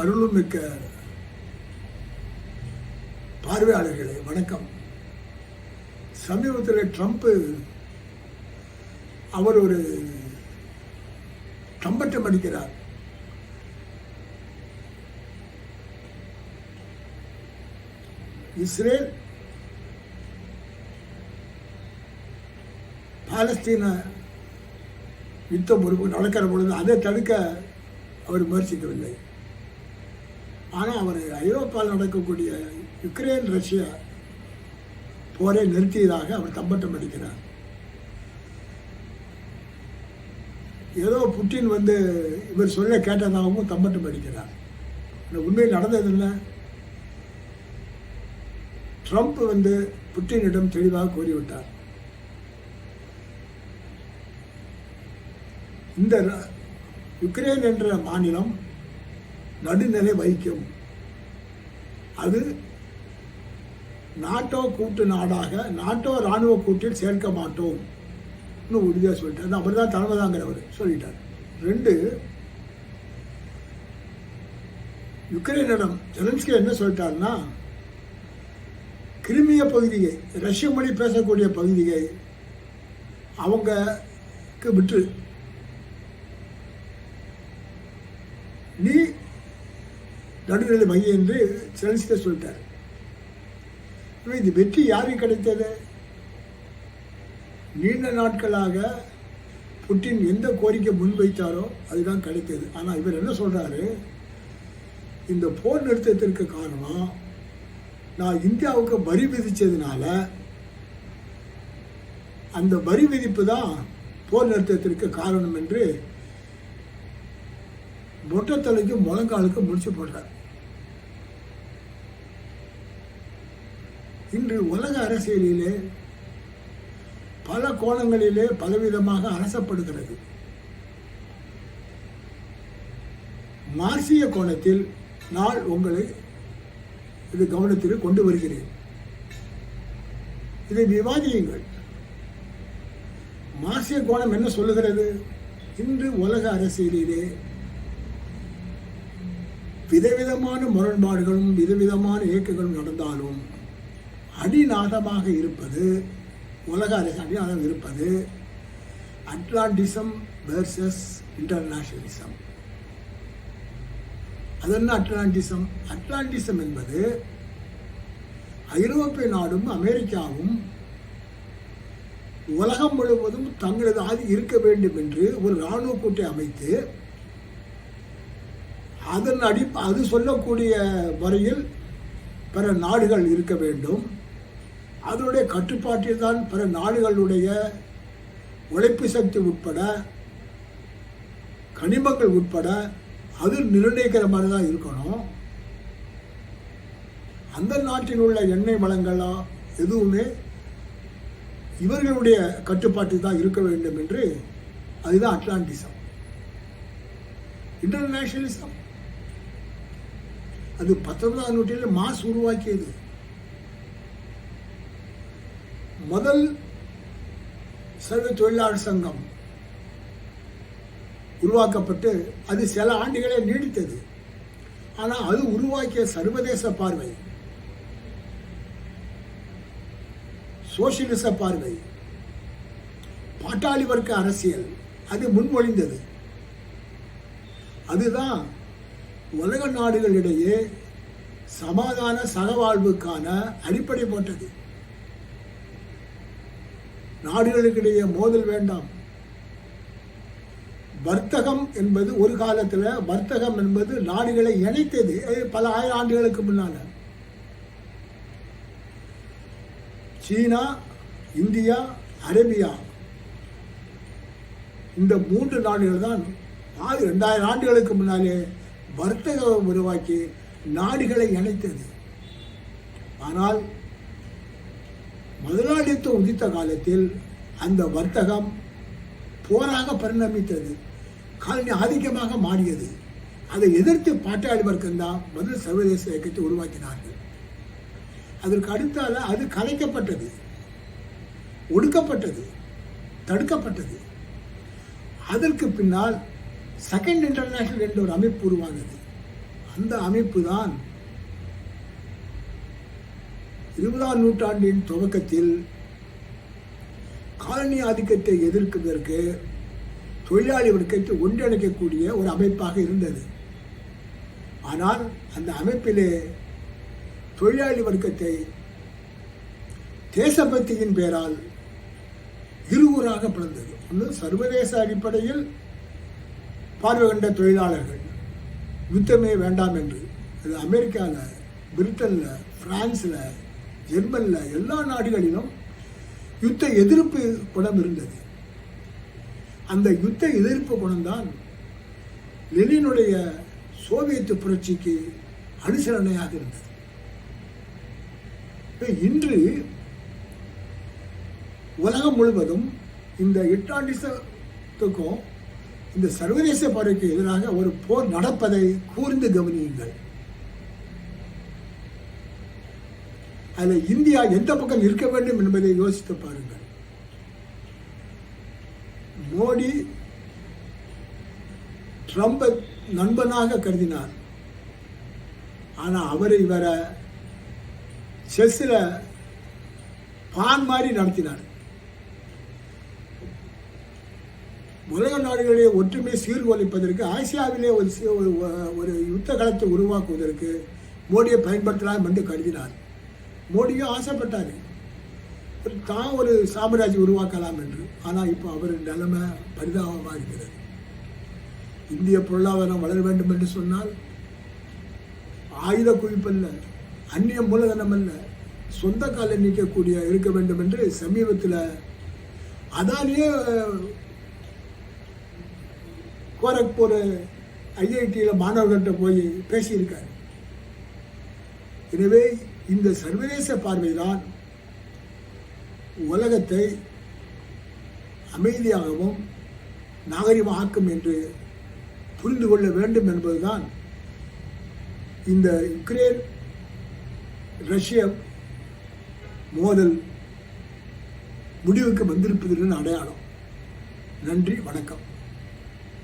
அருளும் மிக்க பார்வையாளர்களே வணக்கம். சமீபத்தில் ட்ரம்ப் அவர் ஒரு ட்ரம்பட்டம் அடிக்கிறார். இஸ்ரேல் பாலஸ்தீன யுத்தம் ஒரு நடக்கிற பொழுது அதை தடுக்க அவர் முயற்சிக்கவில்லை. ஆனால் அவர் ஐரோப்பாவில் நடக்கக்கூடிய யுக்ரைன் ரஷ்யா போரை நிறுத்தியதாக அவர் தம்பட்டம் அடிக்கிறார். ஏதோ புட்டின் வந்து இவர் சொல்ல கேட்டதாகவும் தம்பட்டம் அடிக்கிறார். உண்மையில் நடந்ததில்லை ட்ரம்ப் வந்து புட்டினிடம் தெளிவாக கூறிவிட்டார். இந்த யுக்ரைன் என்ற மாநிலம் நடுநிலை வகிக்கும் அது நாட்டோ கூட்டு நாடாக நாட்டோ ராணுவ கூட்டில் சேர்க்க மாட்டோம். உறுதியாக சொல்லிட்டார். அவர் தான் தலைமை தாங்கிறவர் சொல்லிட்டார். ரெண்டு யுக்ரைனிடம் ஜெலன்ஸ்கி என்ன சொல்லிட்டாருன்னா கிருமிய பகுதியை ரஷ்ய மொழி பேசக்கூடிய பகுதியை அவங்களுக்கு விட்டு நடுநிலை மையம் என்று செலன்ஸ்கி சொல்லிட்டார். எனவே இந்த வெற்றி யாருக்கு கிடைத்தது? நீண்ட நாட்களாக புட்டின் எந்த கோரிக்கை முன்வைத்தாரோ அதுதான் கிடைத்தது. ஆனால் இவர் என்ன சொல்றாரு? இந்த போர் நிறுத்தத்திற்கு காரணம் நான் இந்தியாவுக்கு வரி விதித்ததுனால அந்த வரி விதிப்பு தான் போர் நிறுத்தத்திற்கு காரணம் என்று மொட்டை தலைக்கும் முழங்காலுக்கு முடிச்சு போடுறார் இன்று உலக அரசியலிலே பல கோணங்களிலே பலவிதமாக அரசப்படுகிறது மார்சிய கோணத்தில் நான் உங்களை இது கவனத்திற்கு கொண்டு வருகிறேன். இதை விவாதியுங்கள். மார்சிய கோணம் என்ன சொல்லுகிறது? இன்று உலக அரசியலிலே விதவிதமான முரண்பாடுகளும் விதவிதமான இயக்கங்களும் நடந்தாலும் அடிநாதமாக இருப்பது உலக அரசு அடிநாதம் இருப்பது அட்லாண்டிசம் வேர்சஸ் இன்டர்நேஷனலிசம் அது என்ன அட்லாண்டிசம் அட்லாண்டிசம் என்பது ஐரோப்பிய நாடும் அமெரிக்காவும் உலகம் முழுவதும் தங்களது ஆதி இருக்க வேண்டும் என்று ஒரு இராணுவ கூட்டை அமைத்து அதன் அடி அது சொல்லக்கூடிய வரையில் பிற நாடுகள் இருக்க வேண்டும். அதனுடைய கட்டுப்பாட்டில் தான் பிற நாடுகளுடைய உழைப்பு சக்தி உட்பட கனிமங்கள் உட்பட அது நிர்ணயிக்கிற மாதிரி தான் இருக்கணும். அந்த நாட்டில் உள்ள எண்ணெய் வளங்களா எதுவுமே இவர்களுடைய கட்டுப்பாட்டில் தான் இருக்க வேண்டும் என்று அதுதான் அட்லாண்டிசம். இன்டர்நேஷனலிசம். அது பத்தொன்பதாம் நூற்றாண்டில் மாஸ் உருவாக்கியது. முதல் சர்வ தொழிலாளர் சங்கம் உருவாக்கப்பட்டு அது சில ஆண்டுகளே நீடித்தது. ஆனால் அது உருவாக்கிய சர்வதேச பார்வை சோசியலிச பார்வை பாட்டாளி வர்க்க அரசியல் அது முன்மொழிந்தது. அதுதான் உலக நாடுகளிடையே சமாதான சகவாழ்வுக்கான அடிப்படை போட்டது நாடுகளுக்கிடையே மோதல் வேண்டாம். வர்த்தகம் என்பது ஒரு காலத்தில் வர்த்தகம் என்பது நாடுகளை இணைத்தது. பல ஆயிரம் ஆண்டுகளுக்கு முன்னால. சீனா இந்தியா அரேபியா இந்த மூன்று நாடுகள் தான் ஆறு ரெண்டாயிரம் ஆண்டுகளுக்கு முன்னாலே வர்த்தகம் உருவாக்கி நாடுகளை இணைத்தது. ஆனால் முதலாளித்துவம் உதித்த காலத்தில் அந்த வர்த்தகம் போராக பரிணமித்தது. காலனி ஆதிக்கமாக மாறியது. அதை எதிர்த்து பாட்டாளி வர்க்கம் தான் முதல் சர்வதேச இயக்கத்தை உருவாக்கினார்கள். அதற்கு அடுத்தால அது கலைக்கப்பட்டது. ஒடுக்கப்பட்டது. தடுக்கப்பட்டது. அதற்கு பின்னால் செகண்ட் இன்டர்நேஷனல் என்ற ஒரு அமைப்பு உருவானது. அந்த அமைப்பு தான் இருபதாம் நூற்றாண்டின் துவக்கத்தில் காலனி ஆதிக்கத்தை எதிர்க்குவதற்கு தொழிலாளி வர்க்கத்தை ஒன்றிணைக்கக்கூடிய ஒரு அமைப்பாக இருந்தது. ஆனால் அந்த அமைப்பிலே தொழிலாளி வர்க்கத்தை தேசபக்தியின் பெயரால் இருவராக பிளந்தது. ஒன்று சர்வதேச அடிப்படையில் பார்வை கண்ட தொழிலாளர்கள். யுத்தமே வேண்டாம் என்று. அது அமெரிக்காவில் பிரிட்டனில் பிரான்ஸில் என்பல்ல எல்லா நாடுகளிலும் யுத்த எதிர்ப்பு குணம் இருந்தது. அந்த யுத்த எதிர்ப்பு குணம்தான் லெனினுடைய சோவியத் புரட்சிக்கு அனுசரணையாக இருந்தது. இன்று உலகம் முழுவதும் இந்த இட்டாண்டிசத்துக்கும் இந்த சர்வதேச பார்வைக்கு எதிராக ஒரு போர் நடப்பதை கூர்ந்து கவனியுங்கள். அதில் இந்தியா எந்த பக்கம் இருக்க வேண்டும் என்பதை யோசித்து பாருங்கள். மோடி ட்ரம்பை நண்பனாக கருதினார். ஆனால் அவரை வர செஸ்ஸில் பான் மாதிரி நடத்தினார். உலக நாடுகளிலே ஒற்றுமை சீர்குலைப்பதற்கு ஆசியாவிலே ஒரு ஒரு- ஒரு யுத்த களத்தை உருவாக்குவதற்கு மோடியை பயன்படுத்தலாம் என்று கருதினார். மோடியும் ஆசைப்பட்டார். தான் ஒரு சாம்ராஜ்யம் உருவாக்கலாம் என்று. ஆனால் இப்போ அவர் நிலைமை பரிதாபமாக இருக்கிறது. இந்திய பொருளாதாரம் வளர வேண்டும் என்று சொன்னால் ஆயுத குவிப்பல்ல அந்நிய மூலதனம் அல்ல சொந்த காலில் நிற்கக்கூடிய இருக்க வேண்டும் என்று சமீபத்தில் அதானியே கோரக்பூர் ஐஐடியில் மாணவர்கள்ட்ட போய் பேசியிருக்காரு. எனவே இந்த சர்வதேச பார்வைதான் உலகத்தை அமைதியாகவும் நாகரிகமாக்கும் என்று புரிந்து கொள்ள வேண்டும் என்பதுதான் இந்த யுக்ரேன் ரஷ்ய மோதல் முடிவுக்கு வந்திருப்பதற்கு அடையாளம். நன்றி வணக்கம்.